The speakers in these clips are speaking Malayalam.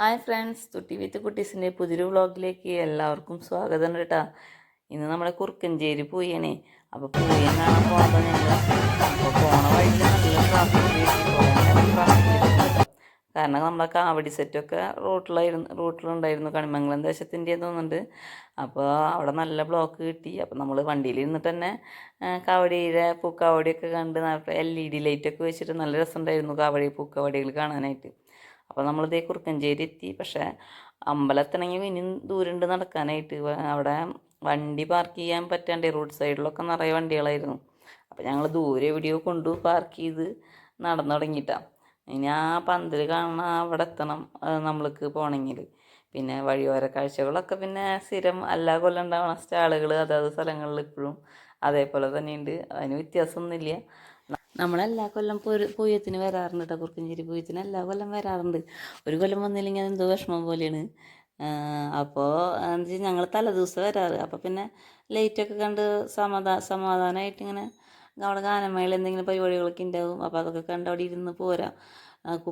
ഹായ് ഫ്രണ്ട്സ് തുട്ടി വിത്ത് കുട്ടീസിന്റെ പുതിയൊരു വ്ളോഗിലേക്ക് എല്ലാവർക്കും സ്വാഗതം കേട്ടോ. ഇന്ന് നമ്മുടെ കുറുക്കഞ്ചേരി പോയേനെ. അപ്പോൾ പോയെന്നാണ് കാണാൻ അപ്പോൾ പോണ വഴിയിൽ കാരണം നമ്മളെ കാവടി സെറ്റൊക്കെ റോട്ടിലായിരുന്നു റോട്ടിലുണ്ടായിരുന്നു കണിമംഗലം ദേശത്തിന്റെ തോന്നുന്നുണ്ട്. അപ്പോൾ അവിടെ നല്ല ബ്ലോക്ക് കിട്ടി. അപ്പോൾ നമ്മൾ വണ്ടിയിൽ ഇരുന്നിട്ട് തന്നെ കാവടിയുടെ പൂക്കാവടിയൊക്കെ കണ്ട് എൽ ഇ ഡി ലൈറ്റൊക്കെ വെച്ചിട്ട് നല്ല രസമുണ്ടായിരുന്നു കാവടി പൂക്കാവടികൾ കാണാനായിട്ട്. അപ്പോൾ നമ്മളിതേ കുറുക്കഞ്ചേരി എത്തി പക്ഷേ അമ്പലത്തിനെങ്കിൽ ഇനിയും ദൂരമുണ്ട് നടക്കാനായിട്ട്. അവിടെ വണ്ടി പാർക്ക് ചെയ്യാൻ പറ്റാണ്ടേ റോഡ് സൈഡിലൊക്കെ നിറയെ വണ്ടികളായിരുന്നു. അപ്പോൾ ഞങ്ങൾ ദൂരെ എവിടെയോ കൊണ്ടു പാർക്ക് ചെയ്ത് നടന്നു തുടങ്ങിയിട്ടാണ് ഇനി ആ പന്തൽ കാണാൻ അവിടെ എത്തണം നമ്മൾക്ക് പോകണമെങ്കിൽ പിന്നെ വഴിയോര കാഴ്ചകളൊക്കെ പിന്നെ സ്ഥിരം എല്ലാ കൊല്ലം ഉണ്ടാവണ സ്റ്റാളുകൾ അതാത് സ്ഥലങ്ങളിൽ ഇപ്പോഴും അതേപോലെ തന്നെയുണ്ട്. അതിന് വ്യത്യാസമൊന്നുമില്ല. നമ്മളെല്ലാ കൊല്ലം പൊരു പൂയത്തിന് വരാറുണ്ട് കേട്ടോ കുറുക്കഞ്ചേരി പൂയത്തിന്. എല്ലാ കൊല്ലം വരാറുണ്ട്. ഒരു കൊല്ലം വന്നില്ലെങ്കിൽ അതെന്തോ വിഷമം പോലെയാണ്. അപ്പോൾ എന്താ വെച്ചാൽ ഞങ്ങൾ തലേദിവസം വരാറ്. അപ്പോൾ പിന്നെ ലൈറ്റൊക്കെ കണ്ട് സമാധാ സമാധാനമായിട്ട് ഇങ്ങനെ അവിടെ ഗാനമേള എന്തെങ്കിലും പരിപാടികളൊക്കെ ഉണ്ടാവും അപ്പോൾ അതൊക്കെ കണ്ട് അവിടെ ഇരുന്ന് പോരാം.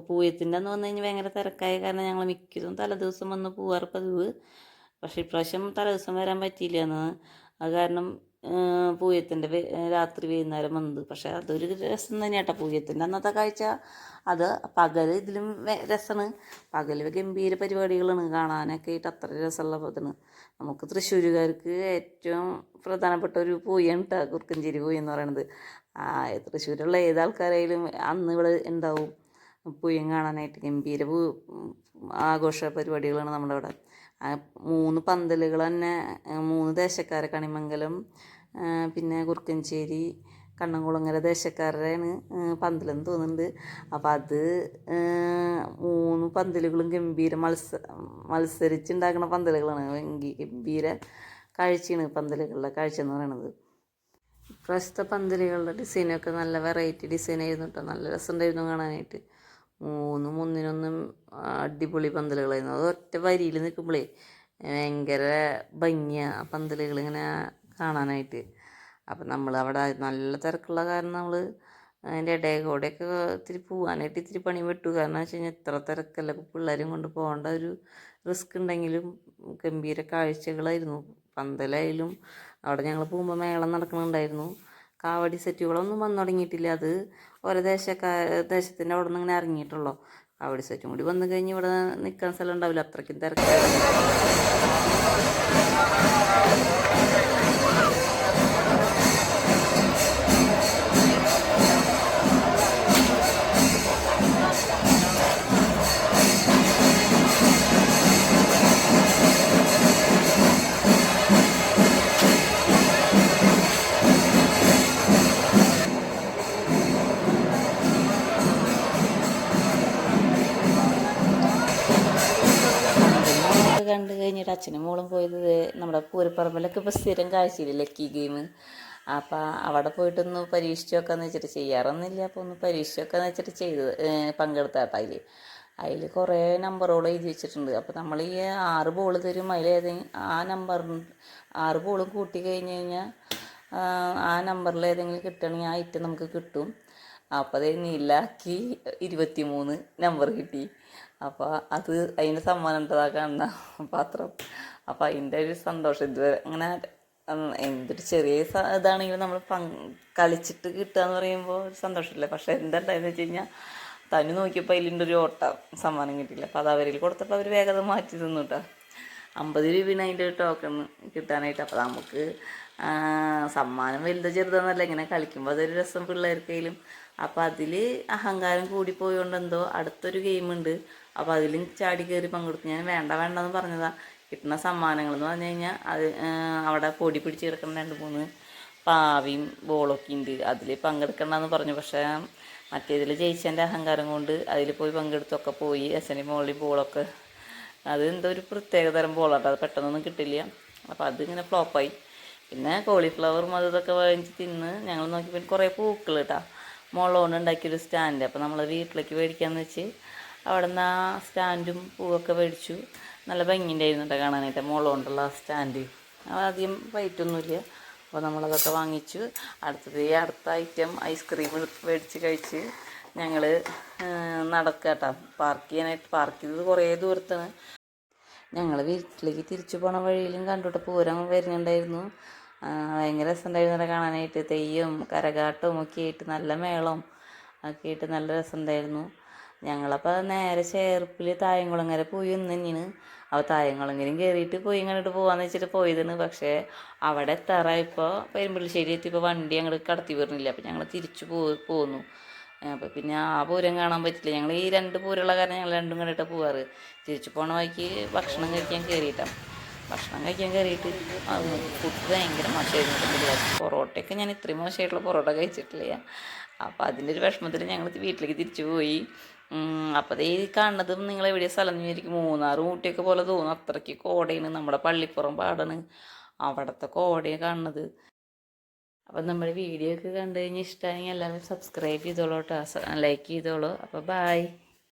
പൂയത്തിന്റെ എന്ന് വന്നു കഴിഞ്ഞാൽ ഭയങ്കര തിരക്കായ കാരണം ഞങ്ങൾ മിക്കതും തലേദിവസം വന്ന് പോവാറ് പതിവ്. പക്ഷേ ഇപ്രാവശ്യം തലേദിവസം വരാൻ പറ്റിയില്ല എന്ന് അത് കാരണം പൂയത്തിന്റെ രാത്രി വൈകുന്നേരം വന്നത്. പക്ഷേ അതൊരു രസം തന്നെയാണ് കേട്ടോ പൂയത്തിന്റെ അന്നത്തെ കാഴ്ച അത് പകൽ ഇതിലും രസമാണ് പകൽ ഗംഭീര പരിപാടികളാണ് കാണാനൊക്കെ ആയിട്ട് അത്ര രസമുള്ള ഇതാണ്. നമുക്ക് തൃശ്ശൂരുകാർക്ക് ഏറ്റവും പ്രധാനപ്പെട്ട ഒരു പൂയാണ് കേട്ടോ കുറുക്കഞ്ചേരി പൂയ എന്ന് പറയുന്നത് ആ തൃശ്ശൂരുള്ള ഏത് ആൾക്കാരായാലും അന്ന് ഇവിടെ ഉണ്ടാവും പൂയം കാണാനായിട്ട്. ഗംഭീര പൂ ആഘോഷ പരിപാടികളാണ് ആ മൂന്ന് പന്തലുകൾ തന്നെ മൂന്ന് ദേശക്കാരെ കണിമംഗലം പിന്നെ കുറുക്കഞ്ചേരി കണ്ണംകുളങ്ങര ദേശക്കാരുടെയാണ് ആ, പന്തലെന്ന് തോന്നുന്നുണ്ട്. അപ്പോൾ അത് മൂന്ന് പന്തലുകളും ഗംഭീര മത്സ മത്സരിച്ചുണ്ടാക്കുന്ന പന്തലുകളാണ്. ഗംഭീര കാഴ്ചയാണ് പന്തലുകളുടെ കാഴ്ച എന്ന് പറയുന്നത് ഇപ്രാവശ്യത്തെ പന്തലുകളുടെ ഡിസൈനൊക്കെ നല്ല വെറൈറ്റി ഡിസൈൻ ആയിരുന്നു കേട്ടോ നല്ല രസമുണ്ടായിരുന്നു കാണാനായിട്ട്. മൂന്ന് മൂന്നിനൊന്നും അടിപൊളി പന്തലുകളായിരുന്നു. അത് ഒറ്റ വരിയിൽ നിൽക്കുമ്പോഴേ ഭയങ്കര ഭംഗിയാണ് പന്തലുകൾ ഇങ്ങനെ കാണാനായിട്ട്. അപ്പം നമ്മൾ അവിടെ നല്ല തിരക്കുള്ള കാരണം നമ്മൾ അതിന്റെ ഇടയിൽ കൂടെയൊക്കെ ഇത്തിരി പോകാനായിട്ട് ഇത്തിരി പണി വിട്ടു. കാരണം വെച്ച് കഴിഞ്ഞാൽ ഇത്ര തിരക്കല്ല. പിള്ളേരും കൊണ്ട് പോകേണ്ട ഒരു റിസ്ക് ഉണ്ടെങ്കിലും ഗംഭീര കാഴ്ചകളായിരുന്നു. പന്തലായാലും അവിടെ ഞങ്ങൾ പോകുമ്പോൾ മേളം നടക്കുന്നുണ്ടായിരുന്നു കാവടി സെറ്റുകളൊന്നും വന്നു തുടങ്ങിയിട്ടില്ല. അത് ഓരോ ദേശക്കാ ദേശത്തിന്റെ അവിടെ നിന്ന് ഇങ്ങനെ ഇറങ്ങിയിട്ടുള്ളൂ. കാവടി സെറ്റും കൂടി വന്നു കഴിഞ്ഞ് ഇവിടെ നിൽക്കാൻ സ്ഥലം ഉണ്ടാവില്ല. അത്രയ്ക്കും തിരക്കായിരുന്നു കഴിഞ്ഞിട്ട് അച്ഛനും മോളും പോയത് നമ്മുടെ പൂരപ്പറമ്പിലൊക്കെ ഇപ്പോൾ സ്ഥിരം കാഴ്ചയില്ലേ ലക്കി ഗെയിം അപ്പം അവിടെ പോയിട്ടൊന്ന് പരീക്ഷിച്ച് നോക്കാന്ന് വെച്ചിട്ട് ചെയ്യാറൊന്നുമില്ല. അപ്പോൾ ഒന്ന് പരീക്ഷിച്ച് നോക്കാന്ന് വെച്ചിട്ട് ചെയ്ത് പങ്കെടുത്താട്ടോ അതിൽ അതിൽ കുറേ നമ്പറുകൾ എഴുതി വെച്ചിട്ടുണ്ട്. അപ്പോൾ നമ്മൾ ഈ ആറ് ബോൾ തരും. അതിൽ ഏതെങ്കിലും ആ നമ്പർ ആറ് ബോളും കൂട്ടി കഴിഞ്ഞ് കഴിഞ്ഞാൽ ആ നമ്പറിൽ ഏതെങ്കിലും കിട്ടണമെങ്കിൽ ആ ഐറ്റം നമുക്ക് കിട്ടും. അപ്പോൾ അത് നീലാക്കി ഇരുപത്തി മൂന്ന് നമ്പർ കിട്ടി. അപ്പോൾ അത് അതിന്റെ സമ്മാനം ഉണ്ടതാ കാണുന്ന പാത്രം. അപ്പോൾ അതിന്റെ ഒരു സന്തോഷം ഇതുവരെ. അങ്ങനെ എന്തൊരു ചെറിയ ഇതാണെങ്കിലും നമ്മൾ കളിച്ചിട്ട് കിട്ടുക എന്ന് പറയുമ്പോൾ ഒരു സന്തോഷമില്ല പക്ഷേ എന്താണ്ടായെന്ന് വെച്ച് കഴിഞ്ഞാൽ തന്നെ നോക്കിയപ്പോൾ അതിലിന്റെ ഒരു ഓട്ട സമ്മാനം കിട്ടിയില്ല. അപ്പോൾ അത് അവരിൽ കൊടുത്തപ്പോൾ അവർ വേഗത മാറ്റി തന്നു കേട്ടോ അമ്പത് രൂപയാണ് അതിന്റെ ടോക്കൺ കിട്ടാനായിട്ട്. അപ്പോൾ നമുക്ക് സമ്മാനം വലുത് ചെറുതെന്നല്ല ഇങ്ങനെ കളിക്കുമ്പോൾ അതൊരു രസം പിള്ളേർക്കയിലും അപ്പോൾ അതിൽ അഹങ്കാരം കൂടിപ്പോയോണ്ട് എന്തോ അടുത്തൊരു ഗെയിമുണ്ട് അപ്പോൾ അതിലും ചാടി കയറി പങ്കെടുത്തു. ഞാൻ വേണ്ട വേണ്ട എന്ന് പറഞ്ഞതാ. കിട്ടുന്ന സമ്മാനങ്ങൾ എന്ന് പറഞ്ഞു കഴിഞ്ഞാൽ അത് അവിടെ പൊടി പിടിച്ച് കിടക്കുന്ന രണ്ട് മൂന്ന് പാവിയും ബോളൊക്കെ ഉണ്ട് അതിൽ പങ്കെടുക്കണ്ടെന്ന് പറഞ്ഞു. പക്ഷേ മറ്റേതിൽ ജയിച്ചതിന്റെ അഹങ്കാരം കൊണ്ട് അതിൽ പോയി പങ്കെടുത്തൊക്കെ പോയി. എസ് മോളി ബോളൊക്കെ. അത് എന്തോ ഒരു പ്രത്യേക തരം ബോളാട്ടോ അത് പെട്ടെന്നൊന്നും കിട്ടില്ല. അപ്പോൾ അതിങ്ങനെ ഫ്ലോപ്പായി പിന്നെ കോളിഫ്ലവറും അതൊക്കെ വാങ്ങിച്ച് തിന്ന് ഞങ്ങൾ നോക്കിയപ്പോൾ കുറേ പൂക്കൾ കേട്ടോ മുളകൊണ്ട് ഉണ്ടാക്കിയൊരു സ്റ്റാൻഡ്. അപ്പോൾ നമ്മൾ വീട്ടിലേക്ക് മേടിക്കാമെന്ന് വെച്ച് അവിടെ നിന്ന് ആ സ്റ്റാൻഡും പൂവൊക്കെ മേടിച്ചു. നല്ല ഭംഗിയുണ്ടായിരുന്നു കേട്ടോ കാണാനായിട്ട് മുളകൊണ്ടുള്ള ആ സ്റ്റാൻഡ്. അധികം റേറ്റൊന്നുമില്ല അപ്പോൾ നമ്മളതൊക്കെ വാങ്ങിച്ചു. അടുത്തത് ഈ അടുത്ത ഐറ്റം ഐസ്ക്രീം മേടിച്ച് കഴിച്ച് ഞങ്ങൾ നടക്കട്ടാ. പാർക്ക് ചെയ്യാനായിട്ട് പാർക്ക് ചെയ്തത് കുറേ ദൂരത്താണ്. ഞങ്ങൾ വീട്ടിലേക്ക് തിരിച്ചു പോണ വഴിയിലും കണ്ടിട്ട്. പൂരം വരുന്നുണ്ടായിരുന്നു. ഭയങ്കര രസമുണ്ടായിരുന്നു കാണാനായിട്ട്. തെയ്യം കരകാട്ടവും ഒക്കെ ആയിട്ട് നല്ല മേളം ഒക്കെ ആയിട്ട് നല്ല രസമുണ്ടായിരുന്നു. ഞങ്ങളപ്പോൾ നേരെ ചേർപ്പിൽ തായംകുളങ്ങര പോയി ഒന്ന് തന്നെയാണ് അപ്പോൾ തായംകുളങ്ങരയും കയറിയിട്ട് പോയി ഇങ്ങോട്ട് പോകാന്ന് വെച്ചിട്ട് പോയതാണ്. പക്ഷേ അവിടെ എത്താറായപ്പോൾ പെരുമ്പള്ളിശ്ശേരി എത്തിയപ്പോൾ വണ്ടി അങ്ങോട്ട് കടത്തി വരുന്നില്ല അപ്പോൾ ഞങ്ങൾ തിരിച്ചു പോ പോന്നു. അപ്പോൾ പിന്നെ ആ പൂരം കാണാൻ പറ്റില്ല. ഞങ്ങൾ ഈ രണ്ട് പൂരമുള്ള കാരണം ഞങ്ങൾ രണ്ടും കണ്ടിട്ടാണ് പോവാറ്. തിരിച്ചു പോണ വഴിക്ക് ഭക്ഷണം കഴിക്കാൻ കയറിയിട്ടാണ് ഭക്ഷണം കഴിക്കാൻ കയറിയിട്ട് ഫുഡ് ഭയങ്കര മോശമായിരുന്നു പൊറോട്ടയൊക്കെ ഞാൻ ഇത്രയും മോശമായിട്ടുള്ള പൊറോട്ട കഴിച്ചിട്ടില്ല. അപ്പോൾ അതിന്റെ ഒരു വിഷമത്തിൽ ഞങ്ങൾ വീട്ടിലേക്ക് തിരിച്ചു പോയി. അപ്പോൾ ഈ കാണുന്നതും നിങ്ങൾ എവിടെ സ്ഥലം എന്ന് വിചാരിക്കും. മൂന്നാർ ഊട്ടിയൊക്കെ പോലെ തോന്നും അത്രയ്ക്ക് കോടയാണ്. നമ്മുടെ പള്ളിപ്പുറം പാടാണ്. അവിടുത്തെ കോടയാണ് കാണുന്നത്. അപ്പം നമ്മുടെ വീഡിയോ ഒക്കെ കണ്ടു കഴിഞ്ഞാൽ ഇഷ്ടമാണെങ്കിൽ എല്ലാവരും സബ്സ്ക്രൈബ് ചെയ്തോളൂ കേട്ടോ ലൈക്ക് ചെയ്തോളൂ. അപ്പോൾ ബായ്